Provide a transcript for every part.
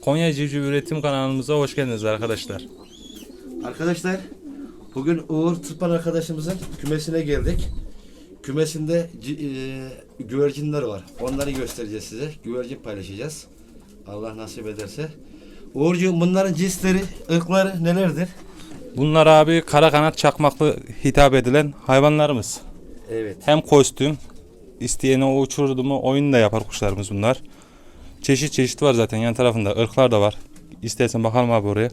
Konya Civciv Üretim kanalımıza hoş geldiniz arkadaşlar. Arkadaşlar bugün Uğur Tırpan arkadaşımızın kümesine geldik. Kümesinde e, güvercinler var. Onları göstereceğiz size. Güvercin paylaşacağız. Allah nasip ederse. Uğurcuğum bunların cinsleri, ırkları nelerdir? Bunlar abi kara kanat çakmaklı hitap edilen hayvanlarımız. Evet. Hem kostüm, isteyene o uçurdu mu oyun da yapar kuşlarımız bunlar. Çeşit çeşit var zaten yan tarafında. ırklar da var. İstersen bakalım abi oraya.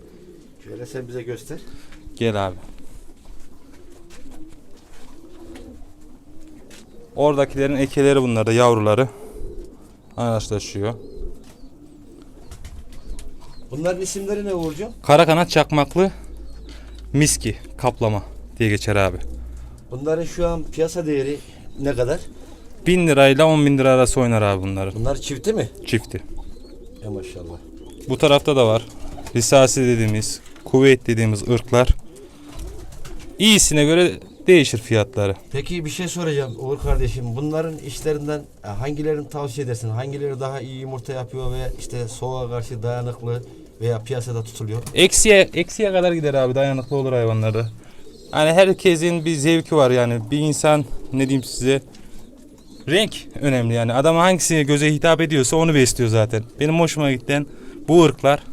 Şöyle sen bize göster. Gel abi. Oradakilerin ekeleri bunlar da yavruları. Anaçlaşıyor. Bunların isimleri ne Uğurcuğum? Kara kanat çakmaklı miski kaplama diye geçer abi. Bunların şu an piyasa değeri ne kadar? 1000 lirayla 10 bin lira arası oynar abi bunların Bunlar çifti mi? çifti. E maşallah. Bu tarafta da var. Risasi dediğimiz, kuvvet dediğimiz ırklar. İyisine göre değişir fiyatları. Peki bir şey soracağım Uğur kardeşim. Bunların işlerinden e, hangilerini tavsiye edersin? Hangileri daha iyi yumurta yapıyor ve işte soğuğa karşı dayanıklı veya piyasada tutuluyor? Eksiye, eksiye kadar gider abi dayanıklı olur hayvanlarda. Yani herkesin bir zevki var yani. Bir insan ne diyeyim size renk önemli yani. Adam hangisine göze hitap ediyorsa onu besliyor zaten. Benim hoşuma giden bu ırklar.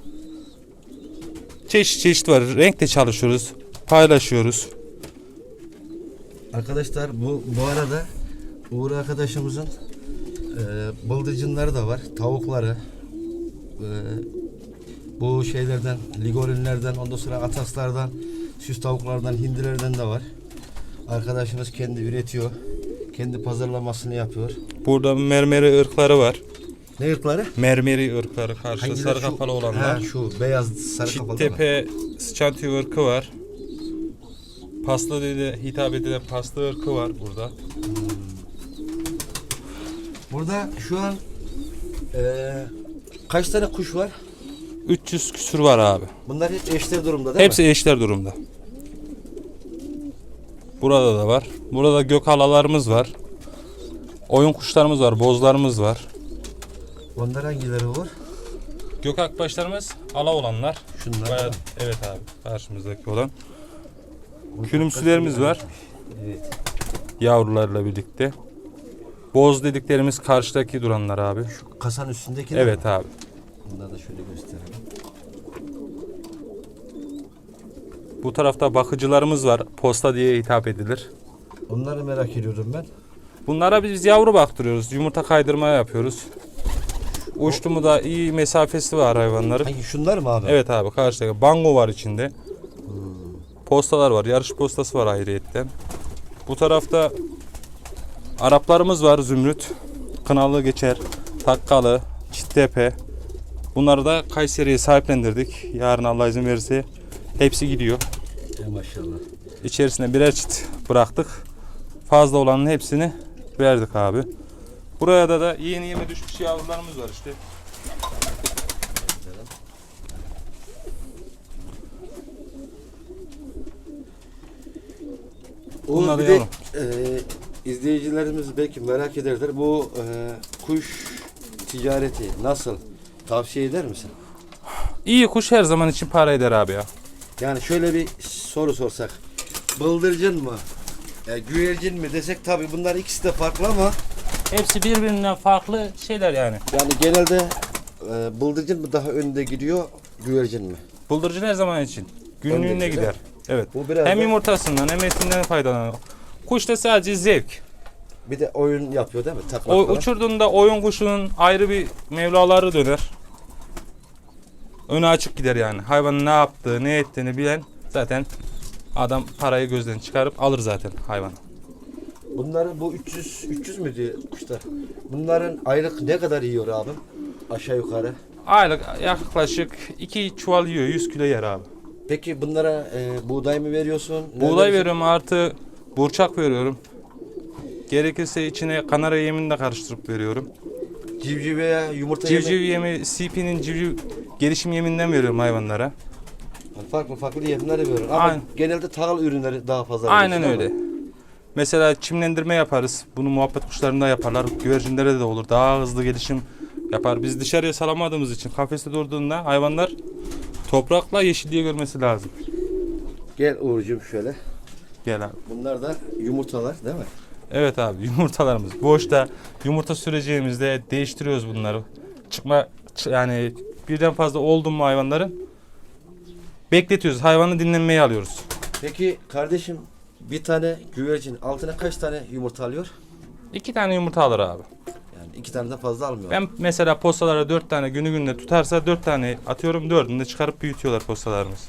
Çeşit çeşit var. Renkte çalışıyoruz. Paylaşıyoruz. Arkadaşlar bu bu arada Uğur arkadaşımızın e, bıldırcınları da var. Tavukları. e, bu şeylerden, ligorinlerden, ondan sonra ataslardan, süs tavuklardan, hindilerden de var. Arkadaşımız kendi üretiyor. Kendi pazarlamasını yapıyor. Burada mermeri ırkları var. Ne ırkları? Mermeri ırkları karşı Hangileri? sarı Şu- kafalı olanlar. Ha, şu beyaz sarı kafalı değil mi? Çittepe sıçan tüy ırkı var. Paslı dedi hitap edilen paslı ırkı var burada. Burada şu an eee, kaç tane kuş var? 300 küsür var abi. Bunlar hep eşler durumda değil Hepsi eşler durumda. Burada da var. Burada gök halalarımız var. Oyun kuşlarımız var, bozlarımız var. Onlar hangileri var? Gök akbaşlarımız ala olanlar. Şunlar. Bayağı, evet abi karşımızdaki olan. Külümsülerimiz var. Evet. Yavrularla birlikte. Boz dediklerimiz karşıdaki duranlar abi. Kasanın üstündeki Evet abi. Bunları da şöyle gösterelim. Bu tarafta bakıcılarımız var. Posta diye hitap edilir. Onları merak ediyorum ben. Bunlara biz yavru baktırıyoruz. Yumurta kaydırma yapıyoruz. Uçtu mu da iyi mesafesi var hayvanların. Hangi şunlar mı abi? Evet abi karşıdaki bango var içinde. Postalar var. Yarış postası var ayrıyetten. Bu tarafta Araplarımız var. Zümrüt. Kınalı geçer. Takkalı. Çittepe. Bunları da Kayseri'ye sahiplendirdik. Yarın Allah izin verirse hepsi gidiyor. E, maşallah. İçerisine birer çit bıraktık. Fazla olanın hepsini verdik abi. Buraya da da yeni yeme düşmüş yavrularımız var işte. Uğur Bunları bir de eee, izleyicilerimiz belki merak ederler. Bu eee, kuş ticareti nasıl? Tavsiye eder misin? İyi kuş her zaman için para eder abi ya. Yani şöyle bir soru sorsak. Bıldırcın mı? E, güvercin mi desek tabii bunlar ikisi de farklı ama Hepsi birbirinden farklı şeyler yani. yani genelde e, bıldırcın mı daha önde gidiyor güvercin mi? Bıldırcın her zaman için. Günlüğüne Öndeki, gider. Evet. Bu biraz Hem da- yumurtasından hem etinden faydalanıyor. Kuş da sadece zevk. Bir de oyun yapıyor değil mi? Taklak O falan. uçurduğunda oyun kuşunun ayrı bir mevlaları döner. Önü açık gider yani. Hayvanın ne yaptığı, ne ettiğini bilen zaten adam parayı gözden çıkarıp alır zaten hayvanı. Bunların bu 300 300 mü diyor kuşlar? Bunların aylık ne kadar yiyor abi? Aşağı yukarı. Aylık yaklaşık 2 çuval yiyor, 100 kilo yer abi. Peki bunlara e, buğday mı veriyorsun? Ne Buğday veriyorsun? veriyorum artı burçak veriyorum. Gerekirse içine kanarya yemini de karıştırıp veriyorum. Civciv veya yumurta Civciv yemi. yemi, CP'nin civciv gelişim yeminden veriyorum hayvanlara. Farklı farklı yemler veriyor. Ama Aynen. genelde tahıl ürünleri daha fazla Aynen veriyorsun öyle. ama Mesela çimlendirme yaparız. Bunu muhabbet kuşlarında yaparlar. Güvercinlere de olur. Daha hızlı gelişim yapar. Biz dışarıya salamadığımız için kafeste durduğunda hayvanlar toprakla yeşilliği görmesi lazım. Gel Uğur'cum şöyle. Gel abi. Bunlar da yumurtalar değil mi? Evet abi yumurtalarımız. Boşta yumurta süreceğimizde değiştiriyoruz bunları. Çıkma ç- yani birden fazla oldu mu hayvanların bekletiyoruz. Hayvanı dinlenmeye alıyoruz. Peki kardeşim bir tane güvercin altına kaç tane yumurta alıyor? İki tane yumurta alır abi. Yani iki taneden fazla almıyor. Ben mesela postalara dört tane günü gününe tutarsa dört tane atıyorum dördünü de çıkarıp büyütüyorlar postalarımız.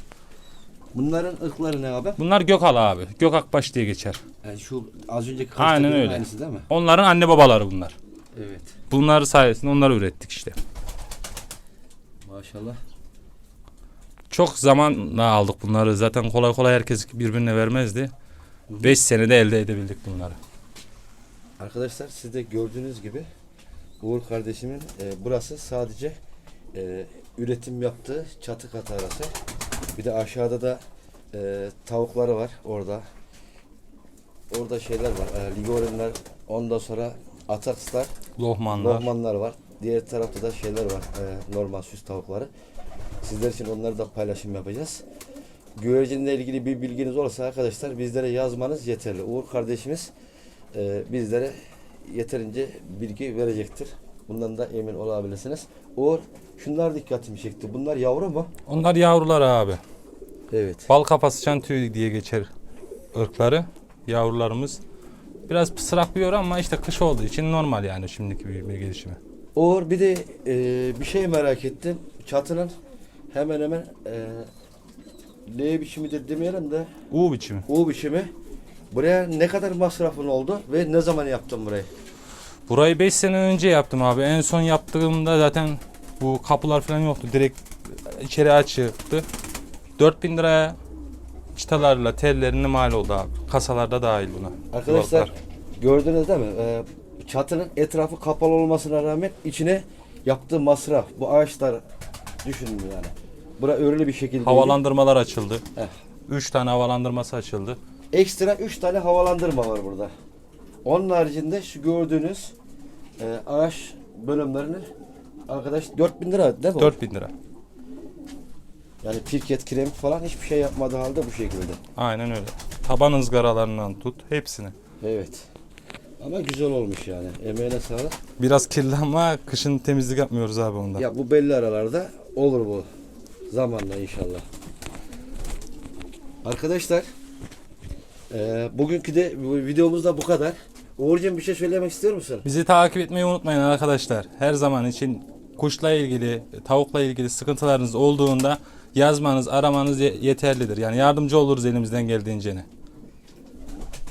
Bunların ırkları ne abi? Bunlar Gökal abi. Gökakbaş diye geçer. Yani şu az önceki Aynen öyle. Aynısı değil mi? Onların anne babaları bunlar. Evet. Bunlar sayesinde onları ürettik işte. Maşallah. Çok zamanla aldık bunları. Zaten kolay kolay herkes birbirine vermezdi. 5 senede elde edebildik bunları. Arkadaşlar siz de gördüğünüz gibi Uğur kardeşimin e, burası sadece e, üretim yaptığı çatı katı arası. Bir de aşağıda da e, tavukları var orada. Orada şeyler var. E, ligorinler, ondan sonra atakslar, Lohmanlar. lohmanlar var. Diğer tarafta da şeyler var. e, normal süs tavukları. Sizler için onları da paylaşım yapacağız. Güvercinle ilgili bir bilginiz olursa arkadaşlar bizlere yazmanız yeterli. Uğur kardeşimiz e, bizlere yeterince bilgi verecektir. Bundan da emin olabilirsiniz. Uğur şunlar dikkatimi çekti. Bunlar yavru mu? Onlar yavrular abi. Evet. Bal kafası çantüyü diye geçer ırkları. Yavrularımız. Biraz pısırak büyüyor ama işte kış olduğu için normal yani şimdiki büyüme gelişimi. Uğur bir de e, bir şey merak ettim. Çatının hemen hemen e, L biçimidir demeyelim de U biçimi. U biçimi. Buraya ne kadar masrafın oldu ve ne zaman yaptın burayı? Burayı 5 sene önce yaptım abi. En son yaptığımda zaten bu kapılar falan yoktu. Direkt içeri açıktı. 4000 liraya çıtalarla tellerini mal oldu abi. Kasalarda dahil buna. Arkadaşlar Dolaplar. gördünüz değil mi? Ee, çatının etrafı kapalı olmasına rağmen içine yaptığı masraf. Bu ağaçlar düşünün yani. Bura örülü bir şekilde. Havalandırmalar açıldı. Heh. 3 tane havalandırması açıldı. Ekstra 3 tane havalandırma var burada. Onun haricinde şu gördüğünüz e, ağaç bölümlerini arkadaş 4000 lira değil mi? 4000 lira. Yani pirket, kiremit falan hiçbir şey yapmadığı halde bu şekilde. Aynen öyle. Taban ızgaralarından tut hepsini. Evet. Ama güzel olmuş yani. Emeğine sağlık. Biraz kirli ama kışın temizlik yapmıyoruz abi ondan. Ya bu belli aralarda olur bu. Zamanla inşallah. Arkadaşlar eee, bugünkü de bu videomuz da bu kadar. Uğurcuğum bir şey söylemek istiyor musun? Bizi takip etmeyi unutmayın arkadaşlar. Her zaman için kuşla ilgili, tavukla ilgili sıkıntılarınız olduğunda yazmanız, aramanız ye- yeterlidir. Yani yardımcı oluruz elimizden geldiğince.